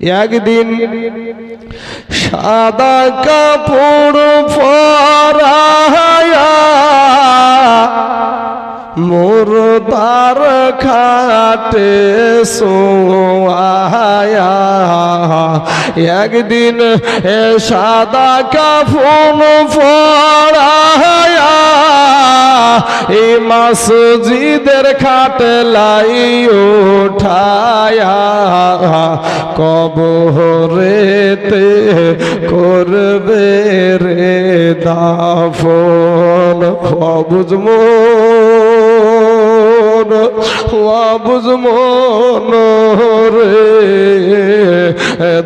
একদিন সাদা কাপড় পরায়া মোর তার খাটে সোয়া একদিন এ সাদা কাফন পরায়া এই মসজিদের খাটলাই উঠায়া কবরেতে করবে রে দাফন। সবুজ মন সবুজ মন রে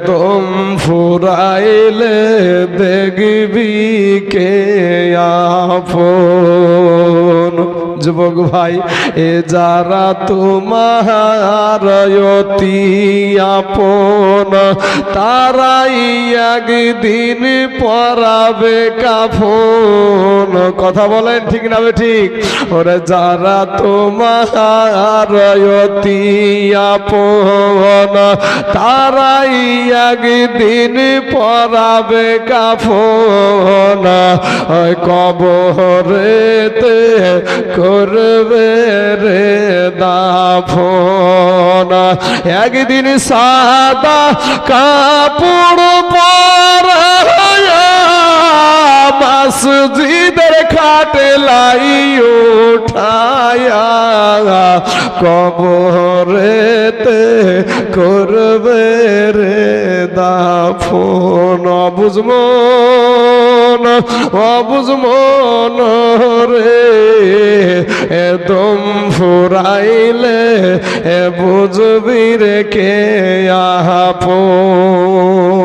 দম ফুরাইলে দেখবি কে আপন যুবক ভাই এ যারা তোমার আপন তারাই একদিন পরাবে কাফন। কথা বলেন ঠিক না ঠিক? ওরে যারা তোমার আপন, তারাই একদিন পরাবে কাফন। কবরেতে করবে রে দাফন। একদিন সাদা কাপড় পরায়া মসজিদের খাটলাই উঠায়া, কবরেতে করবে রে দাফন। অবুজ মন অবুজ মন রে একদম ফুরাইলে এ বুঝবি রে কে আপন